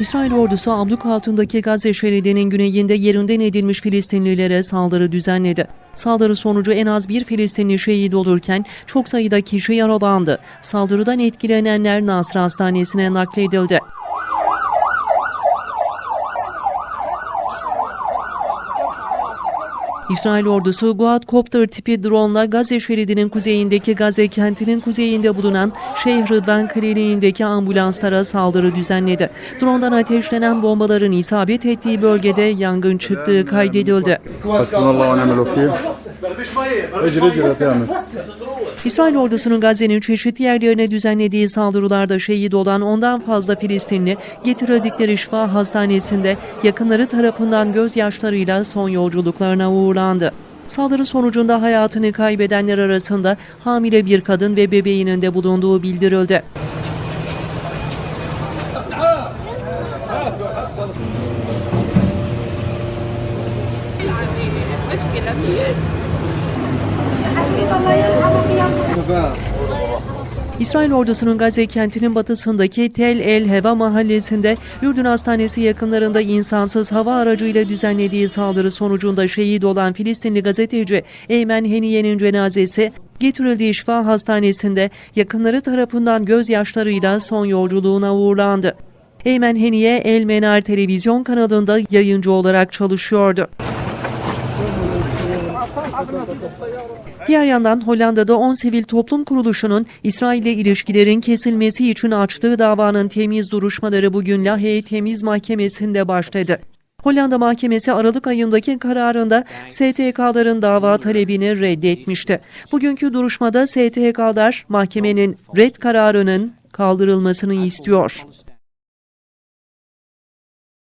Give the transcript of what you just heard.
İsrail ordusu abluk altındaki Gazze şeridinin güneyinde yerinden edilmiş Filistinlilere saldırı düzenledi. Saldırı sonucu en az bir Filistinli şehit olurken çok sayıda kişi yaralandı. Saldırıdan etkilenenler Nasr Hastanesi'ne nakledildi. İsrail ordusu Quadcopter tipi drone'la Gazze şeridinin kuzeyindeki Gazze kentinin kuzeyinde bulunan Şeyh Rıdvan kliniğindeki ambulanslara saldırı düzenledi. Drone'dan ateşlenen bombaların isabet ettiği bölgede yangın çıktığı kaydedildi. İsrail ordusunun Gazze'nin çeşitli yerlerine düzenlediği saldırılarda şehit olan ondan fazla Filistinli getirdikleri şifa hastanesinde yakınları tarafından gözyaşlarıyla son yolculuklarına uğurlandı. Saldırı sonucunda hayatını kaybedenler arasında hamile bir kadın ve bebeğinin de bulunduğu bildirildi. İsrail ordusunun Gazze kentinin batısındaki Tel El Heva mahallesinde Ürdün Hastanesi yakınlarında insansız hava aracıyla düzenlediği saldırı sonucunda şehit olan Filistinli gazeteci Eymen Heniye'nin cenazesi getirildiği şifa hastanesinde yakınları tarafından gözyaşlarıyla son yolculuğuna uğurlandı. Eymen Heniye El Menar televizyon kanalında yayıncı olarak çalışıyordu. Diğer yandan Hollanda'da 10 sivil toplum kuruluşunun İsrail ile ilişkilerin kesilmesi için açtığı davanın temiz duruşmaları bugün Lahey Temiz Mahkemesi'nde başladı. Hollanda Mahkemesi Aralık ayındaki kararında STK'ların dava talebini reddetmişti. Bugünkü duruşmada STK'lar mahkemenin red kararının kaldırılmasını istiyor.